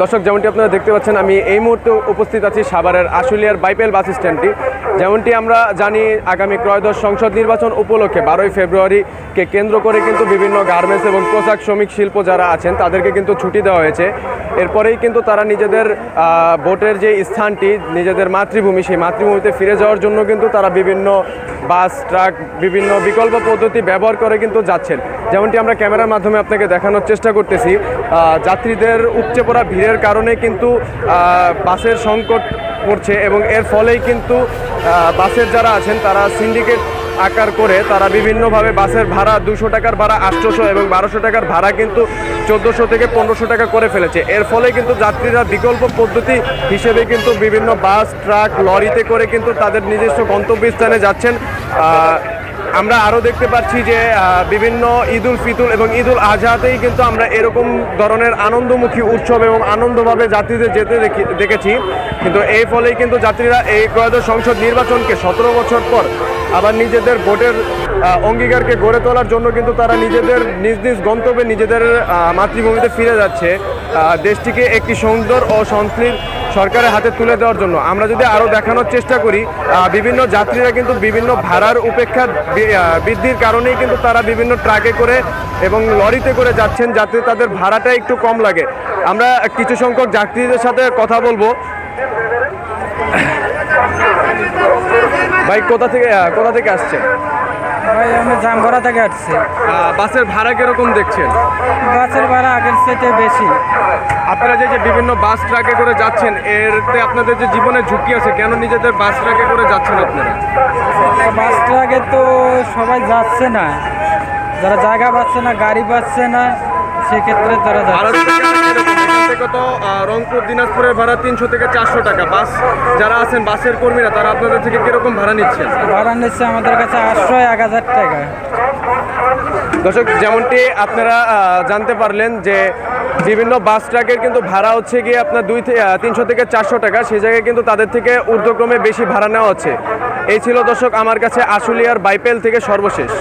দর্শক, যেমনটি আপনারা দেখতে পাচ্ছেন, আমি এই মুহূর্তে উপস্থিত আছি সাভারের আশুলিয়ার বাইপেল বাস স্ট্যান্ডটি। যেমনটি আমরা জানি, আগামী ত্রয়োদশ সংসদ নির্বাচন উপলক্ষে বারোই ফেব্রুয়ারিকে কেন্দ্র করে কিন্তু বিভিন্ন গার্মেন্টস এবং পোশাক শ্রমিক শিল্প যারা আছেন, তাদেরকে কিন্তু ছুটি দেওয়া হয়েছে। এরপরেই কিন্তু তারা নিজেদের ভোটের যে স্থানটি, নিজেদের মাতৃভূমি, সেই মাতৃভূমিতে ফিরে যাওয়ার জন্য কিন্তু তারা বিভিন্ন বাস, ট্রাক, বিভিন্ন বিকল্প পদ্ধতি ব্যবহার করে কিন্তু যাচ্ছেন। যেমনটি আমরা ক্যামেরার মাধ্যমে আপনাকে দেখানোর চেষ্টা করতেছি যাত্রীদের উপচে পড়া ভিড়ের কারণে কিন্তু বাসের সংকট পড়ছে এবং এর ফলেই কিন্তু বাসের যারা আছেন তারা সিন্ডিকেট আকার করে তারা বিভিন্নভাবে বাসের ভাড়া দুশো টাকার ভাড়া, আটশোশো এবং বারোশো টাকার ভাড়া কিন্তু চোদ্দোশো থেকে পনেরোশো টাকা করে ফেলেছে। এর ফলে কিন্তু যাত্রীরা বিকল্প পদ্ধতি হিসেবে কিন্তু বিভিন্ন বাস, ট্রাক, লরিতে করে কিন্তু তাদের নিজস্ব গন্তব্যস্থানে যাচ্ছেন। আমরা আরও দেখতে পাচ্ছি যে বিভিন্ন ঈদুল ফিতুল এবং ঈদুল আজহাতেই কিন্তু আমরা এরকম ধরনের আনন্দমুখী উৎসব এবং আনন্দভাবে যাত্রীদের যেতে দেখি, দেখেছি। কিন্তু এই ফলেই কিন্তু যাত্রীরা এই ত্রয়োদশ সংসদ নির্বাচনকে সতেরো বছর পর আবার নিজেদের ভোটের অঙ্গীকারকে গড়ে তোলার জন্য কিন্তু তারা নিজেদের নিজ নিজ গন্তব্যে নিজেদের মাতৃভূমিতে ফিরে যাচ্ছে। দেশটিকে একটি সুন্দর ও সন্ত্রীর সরকারের হাতে তুলে দেওয়ার জন্য। আমরা যদি আরও দেখানোর চেষ্টা করি বিভিন্ন যাত্রীরা কিন্তু বিভিন্ন ভাড়ার উপেক্ষা বৃদ্ধির কারণেই কিন্তু তারা বিভিন্ন ট্রাকে করে এবং লরিতে করে যাচ্ছেন যাতে তাদের ভাড়াটা একটু কম লাগে। আমরা কিছু সংখ্যক যাত্রীদের সাথে কথা বলব। ভাই, কোথা থেকে কোথা থেকে আসছেন? ভাই আমি জামগড়া থেকে আসছি। বাসের ভাড়া কীরকম দেখছেন? বাসের ভাড়া আগের থেকে বেশি। আপনারা যে যে বিভিন্ন বাস ট্রাকে করে যাচ্ছেন এরতে আপনাদের যে জীবনে ঝুঁকি আছে কেন নিজেদের বাস ট্রাকে করে যাচ্ছেন আপনারা? বাস ট্রাকে তো সবাই যাচ্ছে না। যারা জায়গা পাচ্ছে না গাড়ি পাচ্ছে না সেক্ষেত্রে তারা থেকে তো রংপুর দিনাজপুরের ভাড়া তিনশো থেকে চারশো টাকা। বাস যারা আছেন বাসের কর্মীরা তারা আপনাদের থেকে কীরকম ভাড়া নিচ্ছেন ভাড়া নিচ্ছে আমাদের কাছে আটশো এক হাজার টাকা। দর্শক যেমনটি আপনারা জানতে পারলেন যে বিভিন্ন বাস ট্রাকের কিন্তু ভাড়া হচ্ছে গিয়ে আপনার দুই থেকে তিনশো থেকে চারশো টাকা। সেই জায়গায় কিন্তু তাদের থেকে ঊর্ধ্বক্রমে বেশি ভাড়া নেওয়া হচ্ছে। এই ছিল দর্শক আমার কাছে আশুলিয়ার বাইপেল থেকে সর্বশেষ।